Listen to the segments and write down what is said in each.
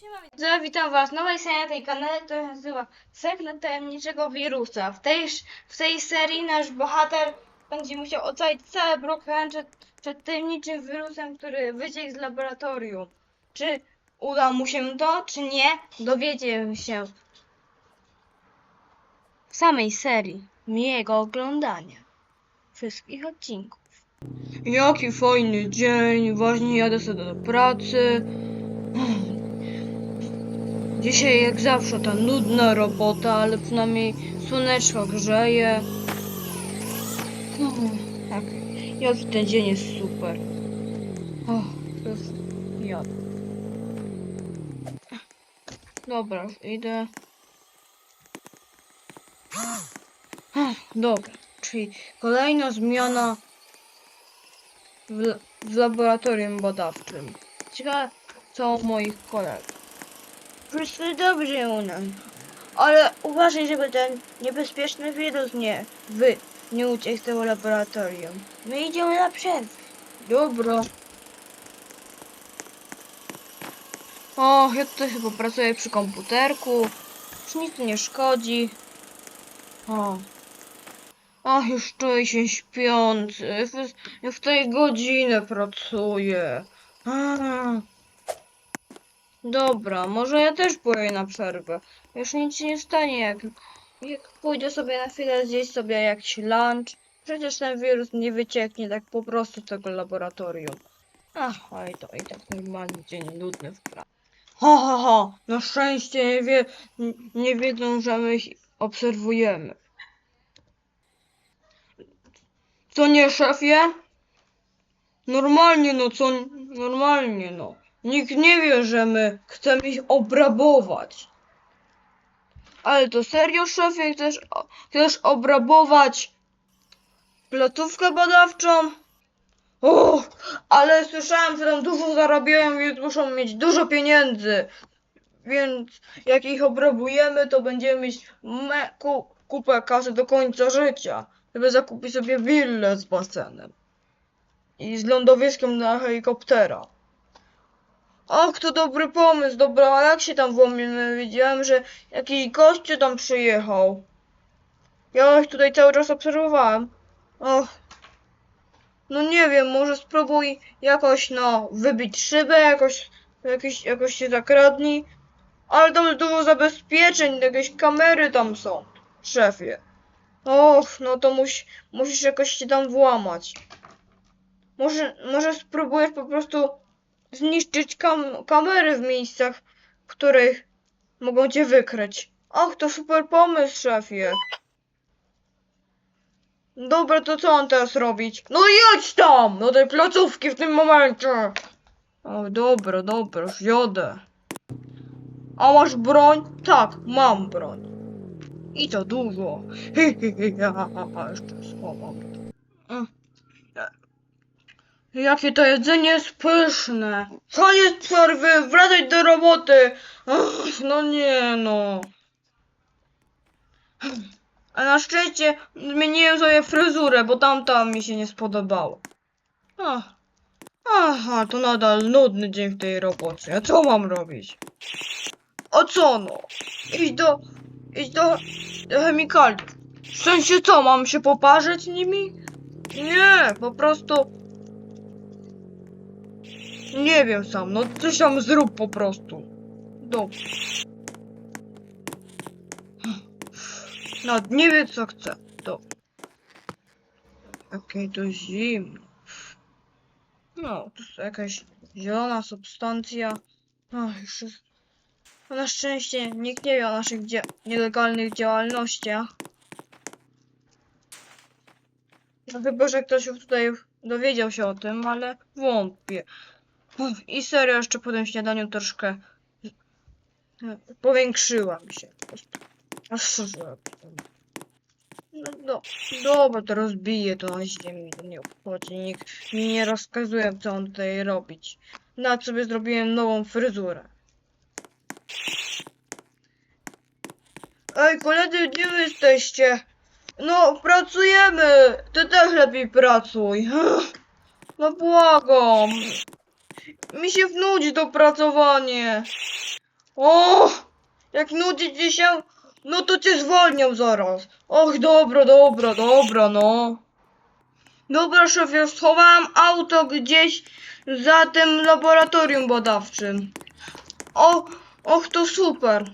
Siema, witam was nowej serii na tej kanale, która się nazywa Sekret Tajemniczego Wirusa. W tej, w tej serii nasz bohater będzie musiał ocalić cały Brookhaven przed, przed tajemniczym wirusem, który wyciekł z laboratorium. Czy uda mu się to, czy nie, dowiecie się w samej serii miłego oglądania wszystkich odcinków. Jaki fajny dzień, właśnie jadę sobie do pracy. Dzisiaj jak zawsze ta nudna robota, ale przynajmniej słoneczko grzeje. No, tak. Jaki ten dzień jest super. O, to jest jadę. Dobra, idę. Dobra, czyli kolejna zmiana w, w laboratorium badawczym. Ciekawe co moich kolegów. Wszyscy dobrze u nas. Ale uważaj, żeby ten niebezpieczny wirus nie wy nie uciekł z tego laboratorium. My idziemy na przerwę. Dobro. O, ja tutaj chyba pracuję przy komputerku. Już nic nie szkodzi. O. Ach, już czuję się śpiący. Ja w tej godzinę pracuję. A. Dobra, może ja też pójdę na przerwę. Już nic się nie stanie, jak, jak pójdę sobie na chwilę zjeść sobie jakiś lunch. Przecież ten wirus nie wycieknie tak po prostu z tego laboratorium. Ach, oj, to i tak normalny dzień nudny w pracy. Ha, ha, ha! Na szczęście nie, wie, nie wiedzą, że my ich obserwujemy. Co nie, szefie? Normalnie, no co? Normalnie, no. Nikt nie wie, że my chcemy ich obrabować. Ale to serio, szefie? Chcesz, chcesz obrabować placówkę badawczą? O, ale słyszałem, że tam dużo zarabiają, więc muszą mieć dużo pieniędzy. Więc jak ich obrabujemy, to będziemy mieć ku, kupę kasy do końca życia. Żeby zakupić sobie willę z basenem. I z lądowiskiem na helikoptera. Ach, to dobry pomysł, dobra, a jak się tam włamimy? Widziałem, że jakiś gościu tam przyjechał. Ja ich tutaj cały czas obserwowałem. Och. No nie wiem, może spróbuj jakoś, no, wybić szybę, jakoś, jakoś, jakoś się zakradnij. Ale tam jest dużo zabezpieczeń, jakieś kamery tam są, szefie. Och, no to muś, musisz jakoś się tam włamać. Może, może spróbujesz po prostu zniszczyć kam kamery w miejscach, w których mogą cię wykryć. Ach, to super pomysł, szefie. Dobra, to co on teraz robić? No jedź tam! Do tej placówki w tym momencie! O, dobra, dobra, już. A masz broń? Tak, mam broń. I to dużo. Jeszcze schowam. Jakie to jedzenie jest pyszne. Koniec przerwy, wracaj do roboty. Ach, no nie no. A na szczęście zmieniłem sobie fryzurę, bo tamta mi się nie spodobała. Aha, to nadal nudny dzień w tej robocie. A co mam robić? O co no? Idź do... Idź do... do chemikaliów. W sensie co, mam się poparzyć nimi? Nie, po prostu... Nie wiem sam, no coś tam zrób po prostu. Dobrze. Nawet nie wie co chce. To. Okej, to zimno. No, to jest jakaś zielona substancja. Ach, już jest... No, na szczęście nikt nie wie o naszych dzia nielegalnych działalnościach. No chyba, że ktoś już tutaj dowiedział się o tym, ale wątpię. I serio, jeszcze po tym śniadaniu troszkę powiększyła mi się. Aż? No, do, dobra, to rozbiję to na ziemi, to nie obchodzi. Nikt mi nie rozkazuje, co on tutaj robić. Nawet sobie zrobiłem nową fryzurę. Ej, koledzy, gdzie wy jesteście? No, pracujemy! Ty też lepiej pracuj. No błagam. Mi się wnudzi to pracowanie. O! Jak nudzi ci się, no to cię zwolnią zaraz. Och, dobra, dobra, dobra, no. Dobra, szefie, schowałam auto gdzieś za tym laboratorium badawczym. O, och, to super.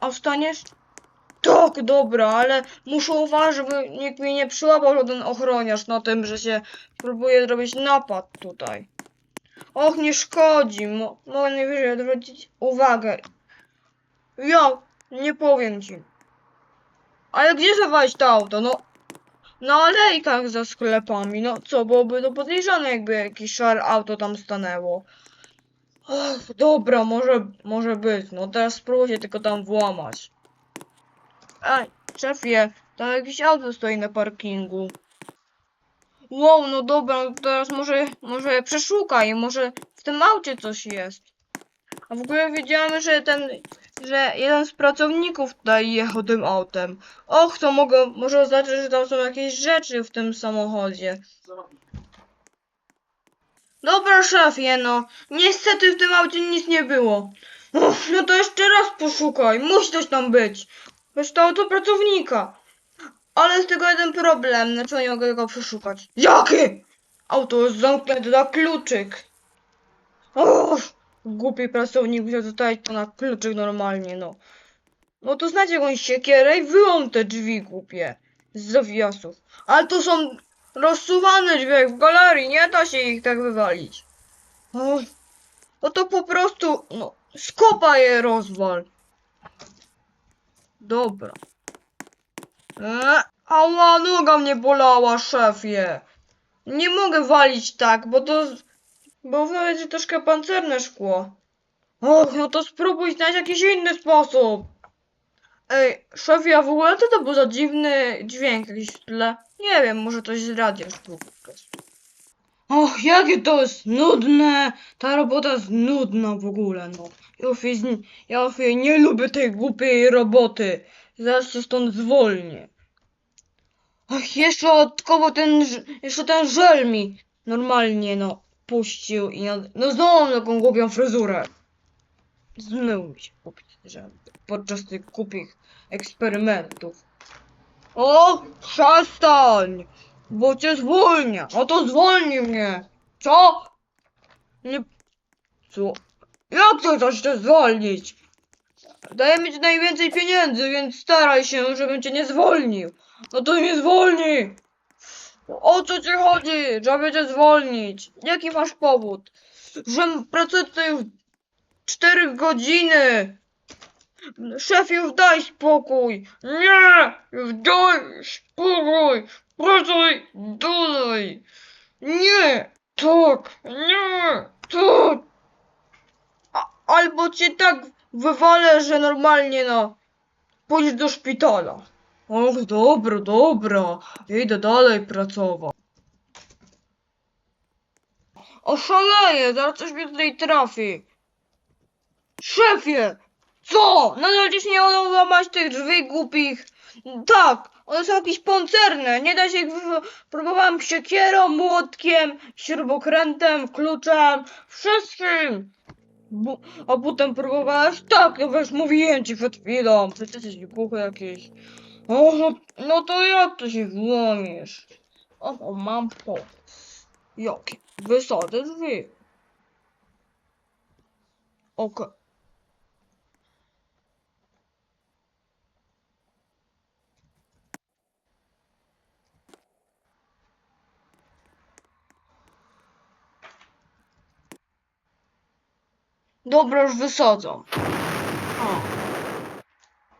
A wstaniesz? Tak, dobra, ale muszę uważać, żeby nikt mnie nie przyłapał żaden ochroniarz na tym, że się próbuje zrobić napad tutaj. Och, nie szkodzi. Mo mogę najwyżej odwrócić uwagę. Ja nie powiem ci. Ale gdzie zawalić to auto? No, na alejkach za sklepami. No co, byłoby to podejrzane, jakby jakieś szare auto tam stanęło. Och, dobra, może, może być. No teraz spróbuję się tylko tam włamać. Ej, szefie, tam jakieś auto stoi na parkingu. Wow, no dobra, no teraz może, może przeszukaj, może w tym aucie coś jest. A w ogóle wiedziałem, że ten, że jeden z pracowników tutaj jechał tym autem. Och, to mogę, może oznaczać, że tam są jakieś rzeczy w tym samochodzie. Dobra, szefie, no. Niestety w tym aucie nic nie było. Uff, no to jeszcze raz poszukaj, musi coś tam być. Wiesz, to auto pracownika. Ale jest tylko jeden problem, znaczy nie mogę go przeszukać. Jaki? Auto jest zamknięte na kluczyk. Uff, głupi pracownik musiał zostawić to na kluczyk normalnie, no. No to znacie jakąś siekierę i wyłom te drzwi głupie. Z zawiasów. Ale to są rozsuwane drzwi jak w galerii, nie da się ich tak wywalić. No to po prostu, no, skopa je rozwal. Dobra. Eee, ała, noga mnie bolała, szefie. Nie mogę walić tak, bo to... Bo będzie troszkę pancerne szkło. Och, no to spróbuj znaleźć jakiś inny sposób. Ej, szefie, a w ogóle co to był za dziwny dźwięk jakiś w tle? Nie wiem, może coś z radia prostu. Och, jakie to jest nudne! Ta robota jest nudna w ogóle, no. Ja już ja już nie lubię tej głupiej roboty. Zaraz się stąd zwolnię. Ach, jeszcze dodatkowo ten, jeszcze ten żel mi normalnie, no, puścił i no, no znowu taką głupią fryzurę. Zmył mi się głupi żel podczas tych głupich eksperymentów. O, przestań! Bo cię zwolnię. O to zwolni mnie. Co? Nie... Co? Jak to chcesz cię zwolnić? Dajemy ci najwięcej pieniędzy, więc staraj się, żebym cię nie zwolnił. No to mnie zwolni! O co ci chodzi, żeby cię zwolnić? Jaki masz powód? Że pracuję tutaj już 4 godziny! Szefie, już daj spokój! Nie! Już daj spokój! Pracuj dalej! Nie! Tak! Nie! Tak! A, albo cię tak wywalę, że normalnie no pójdziesz do szpitala. Och, dobra, dobra. Idę dalej pracować. Oszaleję, zaraz coś mnie tutaj trafi. Szefie! Co? Nadal ci się nie udało łamać tych drzwi głupich? Tak, one są jakieś pancerne, nie da się ich. Próbowałem siekierą, młotkiem, śrubokrętem, kluczem, wszystkim. Bu a potem próbowałeś? Tak, no wiesz, mówiłem ci przed chwilą, przecież jesteś głuchy jakiś. O, no, no to jak to się włamiesz? O, o mam pomysł. Jaki? Wysadzę drzwi. Okej. Dobra, już wysadzam. O.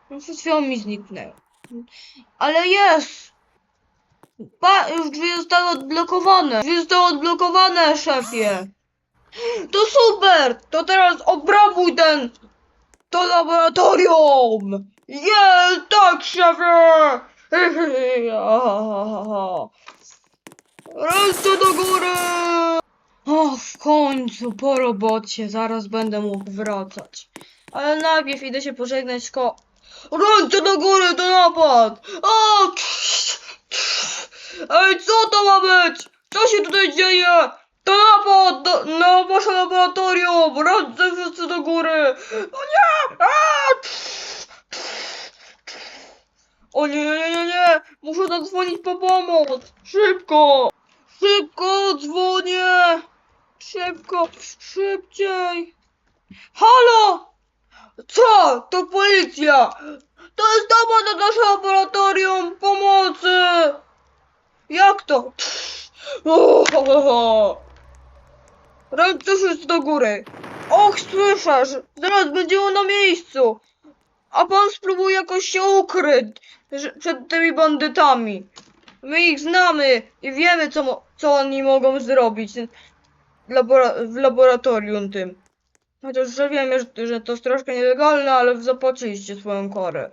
No przed chwilą mi zniknęło. Ale jest! Pa, już drzwi zostały odblokowane. Drzwi zostały odblokowane, szefie. To super! To teraz obrabuj ten... To laboratorium! Jest, tak, szefie! Ręce do góry! O, w końcu, po robocie, zaraz będę mógł wracać. Ale najpierw idę się pożegnać z ko... Ręce do góry, to napad! O! Tsz. Ej, co to ma być? Co się tutaj dzieje? To napad! Do, na wasze laboratorium! Ręce wszyscy do góry! O nie! A! Tsz, tsz. O nie, nie, nie, nie! Muszę zadzwonić po pomoc! Szybko! Szybko dzwonię! Szybko, szybciej! Halo! Co? To policja! To jest dowód do nasze laboratorium pomocy! Jak to? O, ho, ho, ho. Ręce wszyscy do góry! Och, słyszę, że zaraz będziemy na miejscu! A pan spróbuje jakoś się ukryć przed tymi bandytami. My ich znamy i wiemy, co, co oni mogą zrobić w, labora- w laboratorium tym. Chociaż że wiemy, że, że to jest troszkę nielegalne, ale zapłaciliście swoją korę.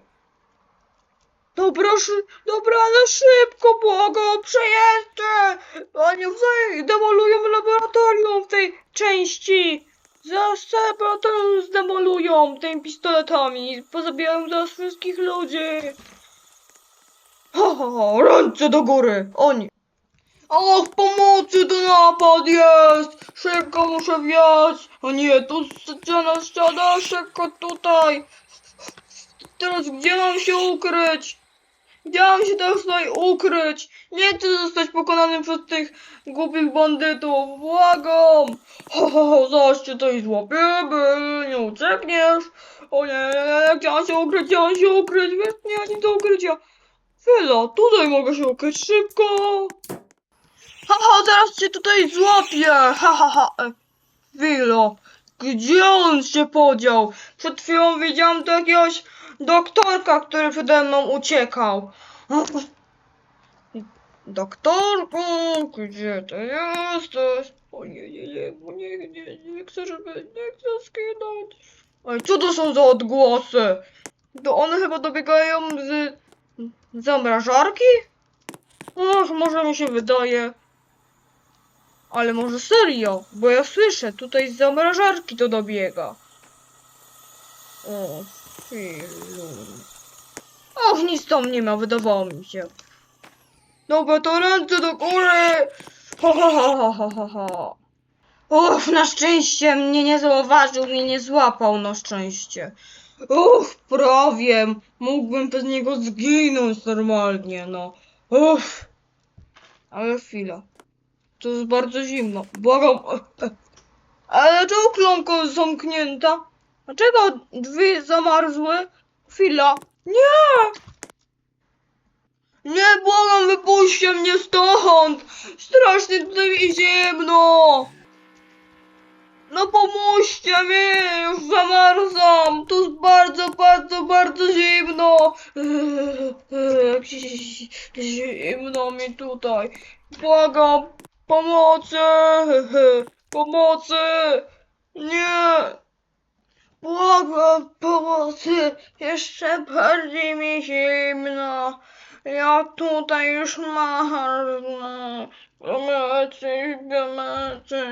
Dobra, szy- dobra, ale szybko, błagam, przejedźcie! Oni tutaj demolują laboratorium w tej części! Zaraz laboratorium zdemolują tymi pistoletami, pozabijają zaraz wszystkich ludzi! Ho, ho, ho, ręce do góry! Oni! Och, pomocy, to napad jest! Szybko muszę wjechać! O nie, tu ściana, ściana, szybko tutaj! Teraz gdzie mam się ukryć? Gdzie mam się teraz tutaj ukryć? Nie chcę zostać pokonanym przez tych głupich bandytów, błagam! Ho, ho, ho, zaraz cię tutaj złapiemy, nie uciekniesz! O nie, nie, nie, się ukryć, gdzie mam się ukryć? Wiesz, nie nic do ukrycia! Chwila, tutaj mogę się ukryć, szybko! Haha, zaraz cię tutaj złapię! Ha, ha, ha! e, Chwila, gdzie on się podział? Przed chwilą widziałam tu jakiegoś doktorka, który przede mną uciekał. Doktorku, gdzie ty jesteś? O nie, nie, nie, nie, nie, nie chcę, żeby, nie chcę skinąć. Ej, co to są za odgłosy? To one chyba dobiegają z zamrażarki? Och, może mi się wydaje. Ale może serio, bo ja słyszę, tutaj z zamrażarki to dobiega. O. Och, nic tam nie ma, wydawało mi się. Dobra, to ręce do góry! Ha, ha, ha, ha, ha, ha. Och, na szczęście mnie nie zauważył, mnie nie złapał, na szczęście. Uff, prawie. Mógłbym bez niego zginąć normalnie, no. Uff. Ale chwila. To jest bardzo zimno. Błagam. Ale dlaczego klamka jest zamknięta? Dlaczego drzwi zamarzły? Chwila. Nie! Nie, błagam, wypuśćcie mnie stąd! Strasznie tutaj zimno! No pomóżcie mi! Już zamarzam! Tu jest bardzo, bardzo, bardzo zimno! Jak Zimno mi tutaj. Błagam! Pomocy! Pomocy! Nie! Błagam pomocy! Jeszcze bardziej mi zimno! Ja tutaj już marznę! Pomocy, pomocy!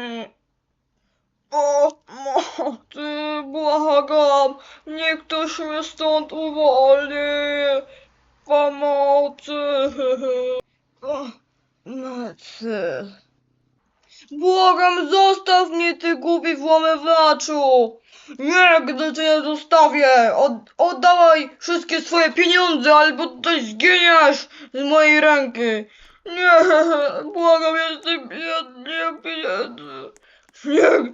Pomocy, błagam! Niech ktoś mnie stąd uwolni! Pomocy! Pomocy! Błagam, zostaw mnie, ty głupi włamywaczu! Nigdy cię nie zostawię! Od, oddawaj wszystkie swoje pieniądze, albo tutaj zginiesz z mojej ręki! Nie, błagam, jestem biedny, pieniędzy! Nie,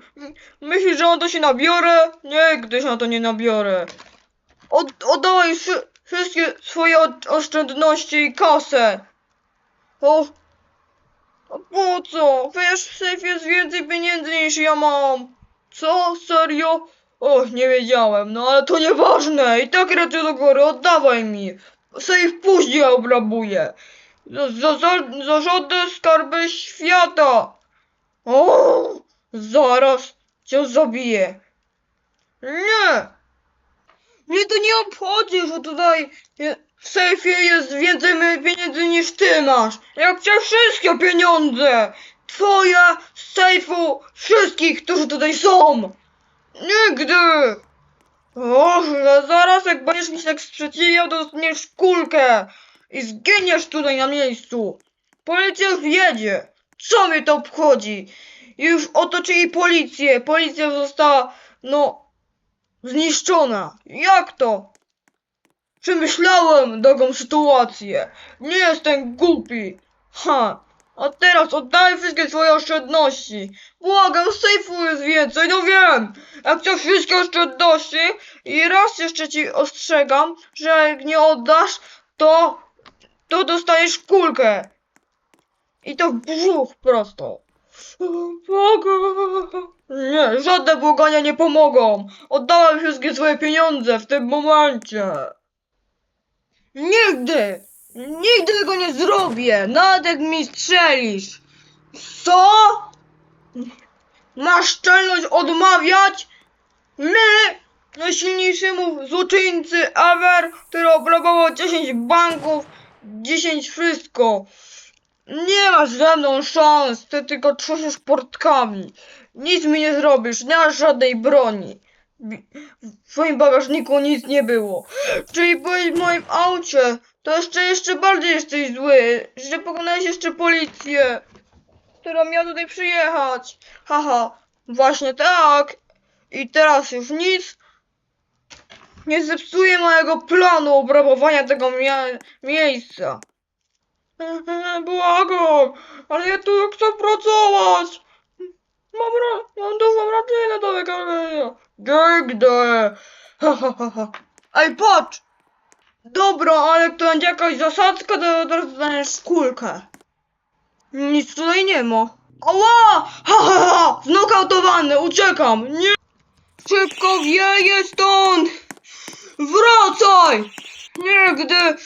myślisz, że na to się nabiorę? Nigdy się na to nie nabiorę! Od, oddawaj wszy- wszystkie swoje oszczędności i kasę! O, a po co? Wiesz, w sejfie jest więcej pieniędzy niż ja mam. Co? Serio? Och, nie wiedziałem, no ale to nieważne. I tak raczej do góry, oddawaj mi. Sejf później obrabuję. Za, za, za, za żadne skarby świata. O, zaraz cię zabiję. Nie. Mnie to nie obchodzi, że tutaj je- w sejfie jest więcej pieniędzy niż ty masz. Ja chcę wszystkie pieniądze. Twoje z sejfu wszystkich, którzy tutaj są. Nigdy. Och, zaraz jak będziesz mi się tak sprzeciwiał, dostaniesz kulkę. I zginiesz tutaj na miejscu. Policja już jedzie. Co mnie to obchodzi? Już otoczyli policję. Policja została, no, zniszczona. Jak to? Przemyślałem taką sytuację. Nie jestem głupi. Ha. A teraz oddaj wszystkie swoje oszczędności. Błagam, sejfu jest więcej, no wiem. Jak chcesz wszystkie oszczędności i raz jeszcze ci ostrzegam, że jak nie oddasz, to, to dostaniesz kulkę. I to w brzuch prosto. Błagam. Nie, żadne błagania nie pomogą. Oddałem wszystkie swoje pieniądze w tym momencie. Nigdy! Nigdy tego nie zrobię! Nawet jak mi strzelisz! Co? Masz szczelność odmawiać? My, najsilniejszemu złoczyńcy ever, który obrabował 10 banków, 10 wszystko. Nie masz ze mną szans, ty tylko trzęsiesz portkami. Nic mi nie zrobisz, nie masz żadnej broni. W twoim bagażniku nic nie było. Czyli byłeś w moim aucie, to jeszcze, jeszcze bardziej jesteś zły, że pokonałeś jeszcze policję, która miała tutaj przyjechać. Haha, właśnie tak. I teraz już nic nie zepsuje mojego planu obrabowania tego mia- miejsca. Błagam, ale ja tu chcę pracować. Mam, ra- mam dużą rodzinę do wykonania. Nigdy. Ha. Ej, patrz! Dobra, ale to będzie jakaś zasadzka, to od razu dostaniesz kulkę. Nic tutaj nie ma. Ała! Ha, ha, ha! Znokautowany, uciekam! Nie! Szybko wieje stąd! Wracaj! Nigdy!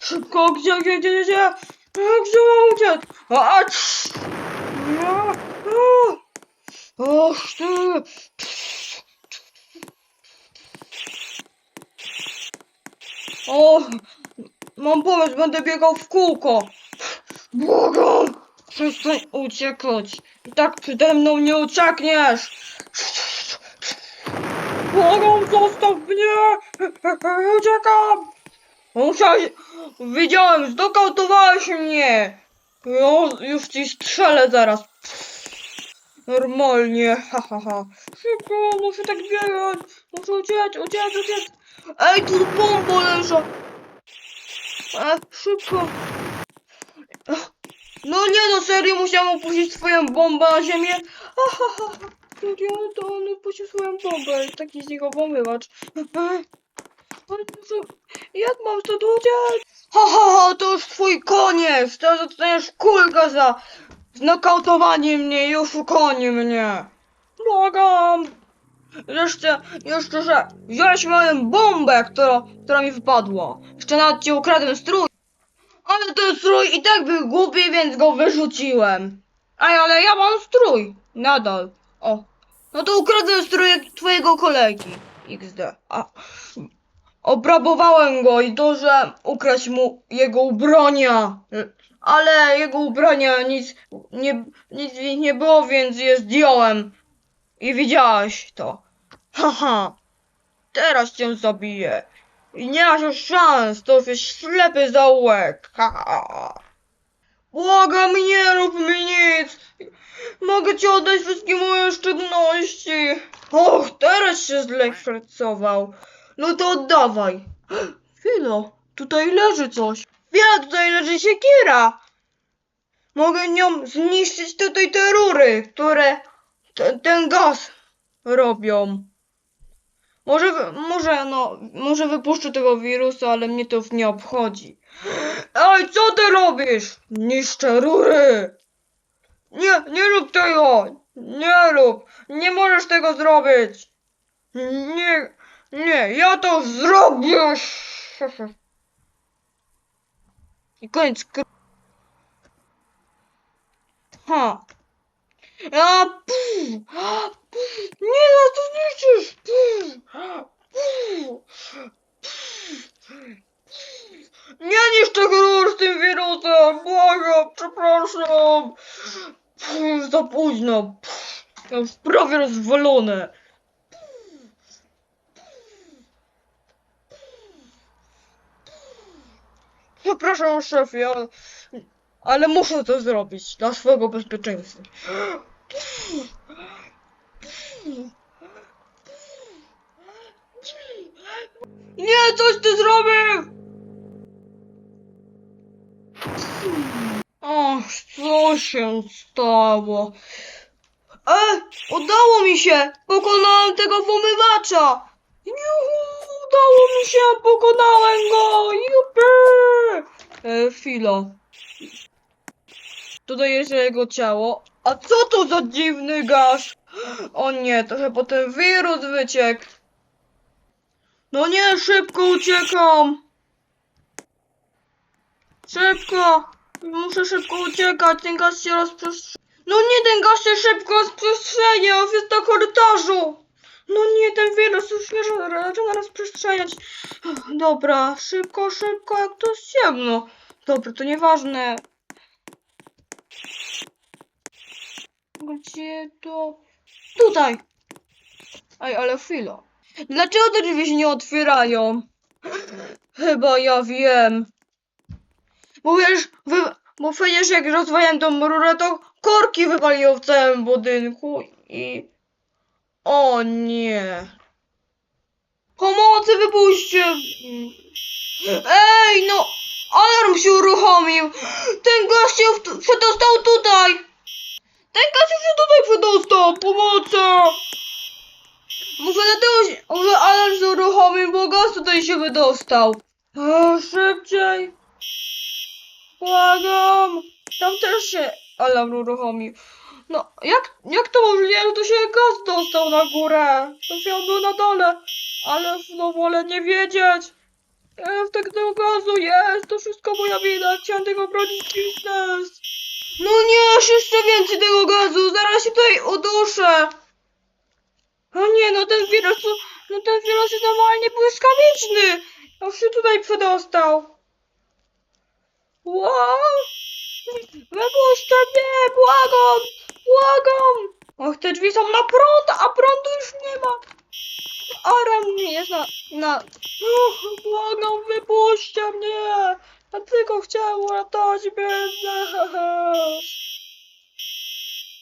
Szybko, gdzie, gdzie, gdzie, gdzie? Gdzie mam uciec? A, a. Och ty! O, mam pomysł, będę biegał w kółko. Błagam! Przestań uciekać. I tak przede mną nie uciekniesz. Błagam, zostaw mnie! Uciekam! Musiałeś... Widziałem, zdokautowałeś mnie! Jo, już ci strzelę zaraz. Normalnie, ha ha ha. Szybko, muszę tak biegać. Muszę uciec, uciec, uciec. Ej, tu bomba leża. E, szybko. No nie no, serio, musiałem opuścić swoją bombę na ziemię. Ha, ha, ha. Serio, to on opuścił swoją bombę. Taki z niego co- Jak mam stąd uciec? Ha, ha, ha, to już twój koniec. Teraz dostaniesz kulkę za znokautowanie mnie i oszukanie mnie. Błagam. Jeszcze, jeszcze, że wziąłeś moją bombę, która, która mi wypadła. Jeszcze nawet ci ukradłem strój. Ale ten strój i tak był głupi, więc go wyrzuciłem. Ej, ale ja mam strój. Nadal. O. No to ukradłem strój twojego kolegi. XD. A. Obrabowałem go i to, że ukraść mu jego ubrania. Ale jego ubrania nic nie, nic w nich nie było, więc je zdjąłem. I widziałeś to. Haha. Teraz cię zabiję. I nie masz już szans, to jesteś ślepy zaułek. Haha. Błagam, nie rób mi nic. Mogę ci oddać wszystkie moje oszczędności. Och, teraz się zlekcewał. No to oddawaj. Chwila, tutaj leży coś. Chwila, tutaj leży siekiera. Mogę nią zniszczyć tutaj te rury, które te, ten gaz robią. Może, może, no, może wypuszczę tego wirusa, ale mnie to nie obchodzi. Ej, co ty robisz? Niszczę rury. Nie, nie rób tego. Nie rób. Nie możesz tego zrobić. Nie, nie, ja to zrobię. I koniec. Ha. A, pff, a, pff, nie, no to zniszczysz. Pff, pff, pff. Nie niszcz tego z tym wirusem. Błagam, przepraszam. Pff, Za późno. Pff, To już prawie rozwalone. Przepraszam, szefie, ale, ale muszę to zrobić dla swojego bezpieczeństwa. Nie, coś ty zrobił! Och, co się stało? E, udało mi się! Pokonałem tego włamywacza! Juhu, udało mi się! Pokonałem go! E, chwila. Tutaj jest jego ciało. A co to za dziwny gaz? O nie, to chyba ten wirus wyciekł. No nie, szybko uciekam! Szybko! Muszę szybko uciekać, ten gaz się rozprzestrzenia. No nie, ten gaz się szybko rozprzestrzenia, on jest na korytarzu! No nie, ten wirus już ro- zaczyna rozprzestrzeniać. Dobra, szybko, szybko, jak to jest ciemno. Dobra, to nieważne. Gdzie to? Tutaj! Ej, ale chwila. Dlaczego te drzwi się nie otwierają? Chyba ja wiem. Bo wiesz, wy, bo przecież jak rozwaliłem tą rurę, to korki wywaliło w całym budynku i... O nie. Pomocy wypuśćcie! Ej, no! Alarm się uruchomił! Ten gość się przedostał tutaj! Ten gość się tutaj przedostał! Pomocy! Może dlatego się, może alarm się uruchomił, bo gaz tutaj się wydostał. O, szybciej! Błagam! Tam też się alarm uruchomił. No, jak, jak to możliwe, że to się gaz dostał na górę? To się on był na dole. Ale no wolę nie wiedzieć. E, w tego gazu jest, to wszystko moja wina. Chciałem tego bronić biznes. No nie, aż jeszcze więcej tego gazu, zaraz się tutaj uduszę. O nie, no ten wirus, no ten wirus jest normalnie błyskawiczny. Już się tutaj przedostał. Wow! Wypuśćcie mnie, błagam, błagam. Och, te drzwi są na prąd, a prądu już nie ma. Aram mnie jest na, na... Uch, błagam, wypuśćcie mnie. Ja tylko chciałem uratować.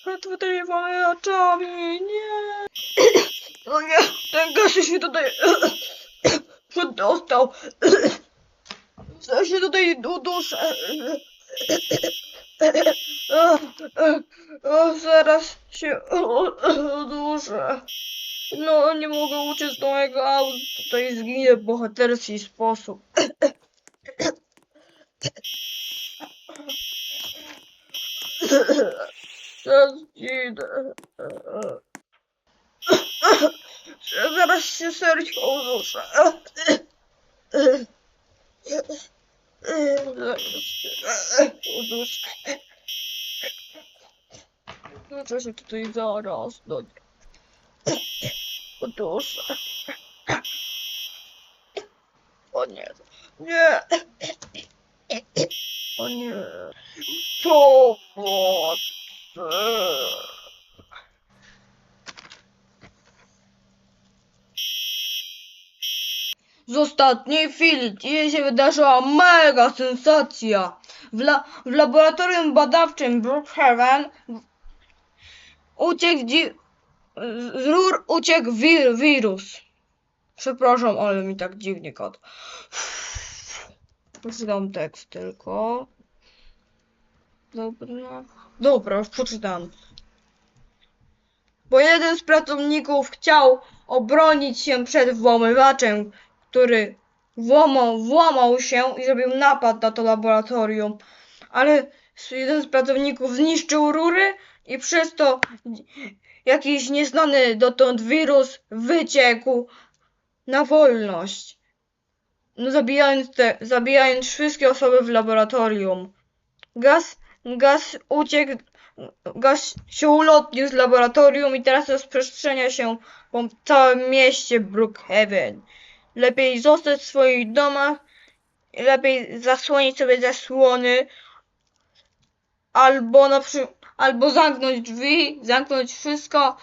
A tutaj mamy oczami, nie. O nie, ten gaz się tutaj przedostał. Ja się tutaj uduszę. O, o, zaraz się uduszę. No, nie mogę uciec z mojego auta. Tutaj zginę w bohaterski sposób. Zaraz zginę. Zaraz się serce uduszę. Uduszę. Muszę się tutaj zaraz do Uduszę. O nie. Nie. O nie. Pomocy. Z ostatniej chwili dzisiaj się wydarzyła mega sensacja. W, la w laboratorium badawczym Brookhaven uciekł z rur uciekł wir wirus. Przepraszam, ale mi tak dziwnie kot. Przeczytam tekst tylko. Dobra. Dobra, już przeczytam. Bo jeden z pracowników chciał obronić się przed włamywaczem, który włamał, włamał się i zrobił napad na to laboratorium. Ale jeden z pracowników zniszczył rury i przez to jakiś nieznany dotąd wirus wyciekł na wolność. No, zabijając, te, zabijając wszystkie osoby w laboratorium. Gaz, gaz uciekł, gaz się ulotnił z laboratorium i teraz rozprzestrzenia się po całym mieście Brookhaven. Lepiej zostać w swoich domach, lepiej zasłonić sobie zasłony, albo na albo zamknąć drzwi, zamknąć wszystko.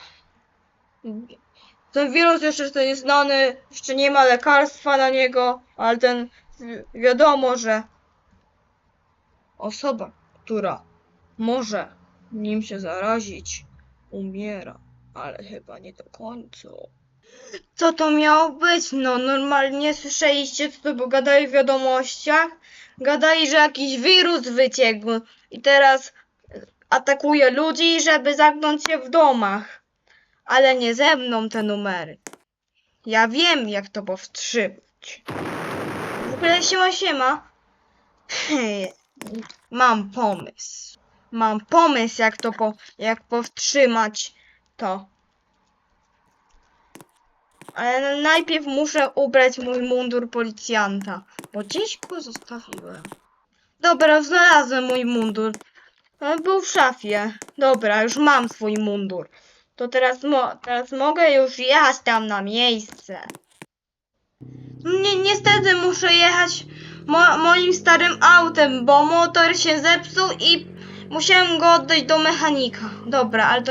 Ten wirus jeszcze jest nieznany, jeszcze nie ma lekarstwa na niego, ale ten wi- wiadomo, że osoba, która może nim się zarazić, umiera, ale chyba nie do końca. Co to miało być? No normalnie słyszeliście, co to gadali w wiadomościach? Gadali, że jakiś wirus wyciekł i teraz atakuje ludzi, żeby zamknąć się w domach. Ale nie ze mną te numery. Ja wiem, jak to powstrzymać. W ogóle siema, siema. Mam pomysł. Mam pomysł, jak to po, jak powstrzymać to. Ale najpierw muszę ubrać mój mundur policjanta, bo gdzieś go zostawiłem. Dobra, znalazłem mój mundur. E, Był w szafie. Dobra, już mam swój mundur. To teraz, mo teraz mogę już jechać tam na miejsce. Nie, niestety muszę jechać mo moim starym autem, bo motor się zepsuł i musiałem go oddać do mechanika. Dobra, ale to